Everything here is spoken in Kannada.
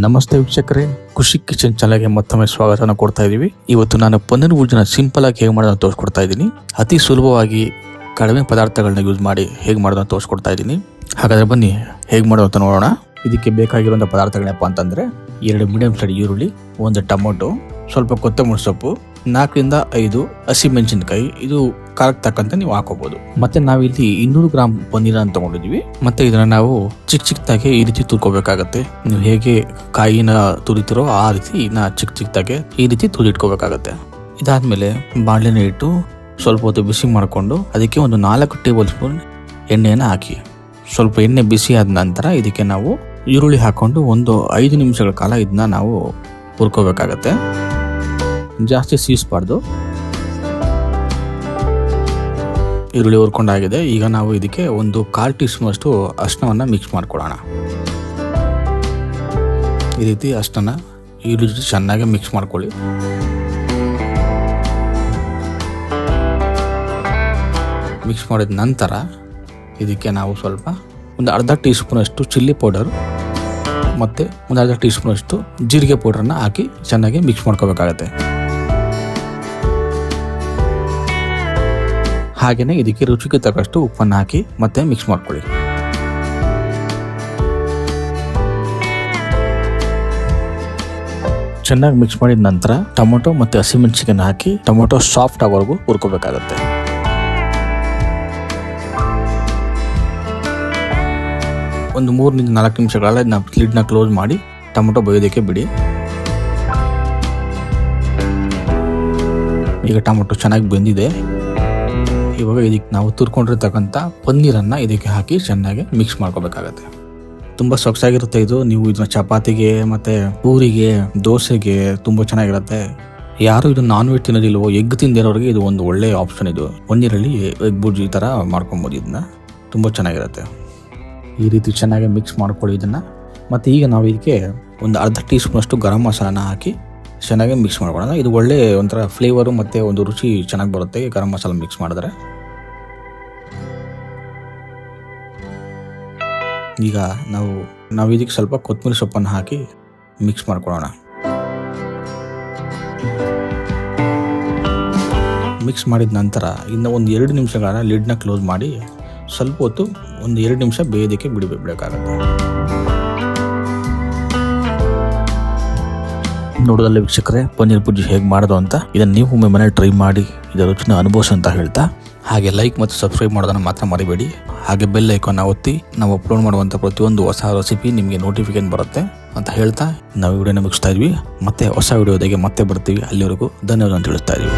ನಮಸ್ತೆ ವೀಕ್ಷಕರೇ. ಖುಷಿ ಕಿಚನ್ ಚಾನಲ್ಗೆ ಮತ್ತೊಮ್ಮೆ ಸ್ವಾಗತನ ಕೊಡ್ತಾ ಇದೀವಿ ಇವತ್ತು ನಾನು ಪನ್ನೀರ್ ಬುರ್ಜನ ಸಿಂಪಲ್ ಆಗಿ ಹೇಗೆ ಮಾಡೋದನ್ನು ತೋರಿಸ್ಕೊಡ್ತಾ ಇದ್ದೀನಿ. ಅತಿ ಸುಲಭವಾಗಿ ಕಡಿಮೆ ಪದಾರ್ಥಗಳನ್ನ ಯೂಸ್ ಮಾಡಿ ಹೇಗೆ ಮಾಡೋದನ್ನ ತೋರಿಸ್ಕೊಡ್ತಾ ಇದ್ದೀನಿ. ಹಾಗಾದ್ರೆ ಬನ್ನಿ, ಹೇಗೆ ಮಾಡೋದು ನೋಡೋಣ. ಇದಕ್ಕೆ ಬೇಕಾಗಿರುವಂಥ ಪದಾರ್ಥಗಳೇನಪ್ಪ ಅಂತಂದ್ರೆ, ಎರಡು ಮೀಡಿಯಂ ಸೈಡ್ ಈರುಳ್ಳಿ, ಒಂದು ಟೊಮೊಟೊ, ಸ್ವಲ್ಪ ಕೊತ್ತಂಬರಿ ಸೊಪ್ಪು, ನಾಲ್ಕರಿಂದ ಐದು ಹಸಿಮೆಣಸಿನಕಾಯಿ. ಇದು ಖಾರಕ್ಕೆ ತಕ್ಕಂತೆ ನೀವು ಹಾಕೋಬಹುದು ಮತ್ತೆ ನಾವಿಲ್ಲಿ ಇನ್ನೂರು ಗ್ರಾಮ್ ಪನ್ನೀರನ್ನು ತಗೊಂಡಿದೀವಿ ಮತ್ತೆ ಇದನ್ನ ನಾವು ಚಿಕ್ಕ ಚಿಕ್ಕದಾಗಿ ಈ ರೀತಿ ತುರ್ಕೋಬೇಕಾಗತ್ತೆ. ನೀವು ಹೇಗೆ ಕಾಯಿನ ತುರಿತಿರೋ ಆ ರೀತಿ ಇದನ್ನ ಚಿಕ್ಕ ಚಿಕ್ಕದಾಗೆ ಈ ರೀತಿ ತುರಿಟ್ಕೋಬೇಕಾಗತ್ತೆ. ಇದಾದ್ಮೇಲೆ ಬಾಣಲೆನ ಇಟ್ಟು ಸ್ವಲ್ಪ ಹೊತ್ತು ಬಿಸಿ ಮಾಡಿಕೊಂಡು ಅದಕ್ಕೆ ಒಂದು ನಾಲ್ಕು ಟೇಬಲ್ ಸ್ಪೂನ್ ಎಣ್ಣೆಯನ್ನು ಹಾಕಿ. ಸ್ವಲ್ಪ ಎಣ್ಣೆ ಬಿಸಿ ಆದ ನಂತರ ಇದಕ್ಕೆ ನಾವು ಈರುಳ್ಳಿ ಹಾಕೊಂಡು ಒಂದು ಐದು ನಿಮಿಷಗಳ ಕಾಲ ಇದನ್ನ ನಾವು ಹುರ್ಕೋಬೇಕಾಗತ್ತೆ. ಜಾಸ್ತಿ ಸೀಸ್ಬಾರ್ದು. ಈರುಳ್ಳಿ ಹುರ್ಕೊಂಡಾಗಿದೆ. ಈಗ ನಾವು ಇದಕ್ಕೆ ಒಂದು ಕಾಲು ಟೀ ಸ್ಪೂನ್ ಅರ್ಶನವನ್ನು ಮಿಕ್ಸ್ ಮಾಡ್ಕೊಳ್ಳೋಣ ಈ ರೀತಿ ಅಷ್ಟನ್ನ ಈರುಳ್ಳಿ ಜೊತೆ ಚೆನ್ನಾಗಿ ಮಿಕ್ಸ್ ಮಾಡ್ಕೊಳ್ಳಿ. ಮಿಕ್ಸ್ ಮಾಡಿದ ನಂತರ ಇದಕ್ಕೆ ನಾವು ಸ್ವಲ್ಪ ಒಂದು ಅರ್ಧ ಟೀ ಸ್ಪೂನಷ್ಟು ಚಿಲ್ಲಿ ಪೌಡರ್ ಮತ್ತು ಒಂದು ಅರ್ಧ ಟೀ ಸ್ಪೂನಷ್ಟು ಜೀರಿಗೆ ಪೌಡ್ರನ್ನ ಹಾಕಿ ಚೆನ್ನಾಗಿ ಮಿಕ್ಸ್ ಮಾಡ್ಕೋಬೇಕಾಗತ್ತೆ. ಹಾಗೆಯೇ ಇದಕ್ಕೆ ರುಚಿಗೆ ತಕ್ಕಷ್ಟು ಉಪ್ಪನ್ನು ಹಾಕಿ ಮತ್ತೆ ಮಿಕ್ಸ್ ಮಾಡ್ಕೊಳ್ಳಿ. ಚೆನ್ನಾಗಿ ಮಿಕ್ಸ್ ಮಾಡಿದ ನಂತರ ಟೊಮೊಟೊ ಮತ್ತು ಹಸಿಮೆಣಸಿನ ಹಾಕಿ ಟೊಮೊಟೊ ಸಾಫ್ಟ್ ಆಗೋವರೆಗೂ ಹುರ್ಕೋಬೇಕಾಗತ್ತೆ. ಒಂದು ಮೂರರಿಂದ ನಾಲ್ಕು ನಿಮಿಷಗಳ ನಾವು ಲಿಡ್ನ ಕ್ಲೋಸ್ ಮಾಡಿ ಟೊಮೊಟೊ ಬೇಯೋದಕ್ಕೆ ಬಿಡಿ. ಈಗ ಟೊಮೊಟೊ ಚೆನ್ನಾಗಿ ಬೆಂದಿದೆ. ಇವಾಗ ಇದಕ್ಕೆ ನಾವು ತುರ್ಕೊಂಡಿರ್ತಕ್ಕಂಥ ಪನ್ನೀರನ್ನು ಇದಕ್ಕೆ ಹಾಕಿ ಚೆನ್ನಾಗಿ ಮಿಕ್ಸ್ ಮಾಡ್ಕೋಬೇಕಾಗತ್ತೆ. ತುಂಬ ಸೊಗಸಾಗಿರುತ್ತೆ ಇದು. ನೀವು ಇದನ್ನ ಚಪಾತಿಗೆ ಮತ್ತು ಪೂರಿಗೆ, ದೋಸೆಗೆ ತುಂಬ ಚೆನ್ನಾಗಿರುತ್ತೆ. ಯಾರು ಇದು ನಾನ್ ವೆಜ್ ತಿನ್ನೋದಿಲ್ವೋ ಎಗ್ ತಿಂದಿರೋರಿಗೆ ಇದು ಒಂದು ಒಳ್ಳೆಯ ಆಪ್ಷನ್ ಇದು. ಪನ್ನೀರಲ್ಲಿ ಎಗ್ ಬುರ್ಜಿ ಥರ ಮಾಡ್ಕೊಬೋದು ಇದನ್ನ. ತುಂಬ ಚೆನ್ನಾಗಿರುತ್ತೆ. ಈ ರೀತಿ ಚೆನ್ನಾಗಿ ಮಿಕ್ಸ್ ಮಾಡ್ಕೊಳ್ಳಿ ಇದನ್ನು. ಮತ್ತು ಈಗ ನಾವು ಇದಕ್ಕೆ ಒಂದು ಅರ್ಧ ಟೀ ಸ್ಪೂನಷ್ಟು ಗರಂ ಮಸಾಲಾನ ಹಾಕಿ ಚೆನ್ನಾಗಿ ಮಿಕ್ಸ್ ಮಾಡ್ಕೊಳ್ಳೋಣ. ಇದು ಒಳ್ಳೆ ಒಂಥರ ಫ್ಲೇವರು ಮತ್ತು ಒಂದು ರುಚಿ ಚೆನ್ನಾಗಿ ಬರುತ್ತೆ. ಗರಂ ಮಸಾಲ ಮಿಕ್ಸ್ ಮಾಡಿದ್ರೆ. ಈಗ ನಾವು ನಾವು ಇದಕ್ಕೆ ಸ್ವಲ್ಪ ಕೊತ್ತಂಬರಿ ಸೊಪ್ಪನ್ನು ಹಾಕಿ ಮಿಕ್ಸ್ ಮಾಡ್ಕೊಳ್ಳೋಣ. ಮಿಕ್ಸ್ ಮಾಡಿದ ನಂತರ ಇನ್ನು ಒಂದು ಎರಡು ನಿಮಿಷಗಳನ್ನ ಲಿಡ್ನ ಕ್ಲೋಸ್ ಮಾಡಿ, ಸ್ವಲ್ಪ ಹೊತ್ತು ಒಂದು ಎರಡು ನಿಮಿಷ ಬೇಯೋದಕ್ಕೆ ಬಿಡಬೇಕು ಬಿಡಬೇಕಾಗತ್ತೆ ನೋಡೋದಲ್ಲ ವೀಕ್ಷಕರೇ, ಪನ್ನೀರ್ ಬುರ್ಜಿ ಹೇಗೆ ಮಾಡೋದು ಅಂತ ಇದನ್ನು ನೀವು ಒಮ್ಮೆ ಮನೇಲಿ ಟ್ರೈ ಮಾಡಿ, ಇದರ ರುಚಿನ ಅನುಭವಿಸಿ ಅಂತ ಹೇಳ್ತಾ, ಹಾಗೆ ಲೈಕ್ ಮತ್ತು ಸಬ್ಸ್ಕ್ರೈಬ್ ಮಾಡೋದನ್ನು ಮಾತ್ರ ಮರಿಬೇಡಿ. ಹಾಗೆ ಬೆಲ್ ಐಕಾನ್ ಒತ್ತಿ, ನಾವು ಅಪ್ಲೋಡ್ ಮಾಡುವಂಥ ಪ್ರತಿಯೊಂದು ಹೊಸ ರೆಸಿಪಿ ನಿಮಗೆ ನೋಟಿಫಿಕೇಶನ್ ಬರುತ್ತೆ ಅಂತ ಹೇಳ್ತಾ, ನಾವು ವಿಡಿಯೋನ ಮುಗಿಸ್ತಾ ಇದ್ವಿ. ಮತ್ತೆ ಹೊಸ ವಿಡಿಯೋದಾಗೆ ಮತ್ತೆ ಬರ್ತೀವಿ. ಅಲ್ಲಿವರೆಗೂ ಧನ್ಯವಾದ ಅಂತ ಹೇಳ್ತಾ ಇದ್ವಿ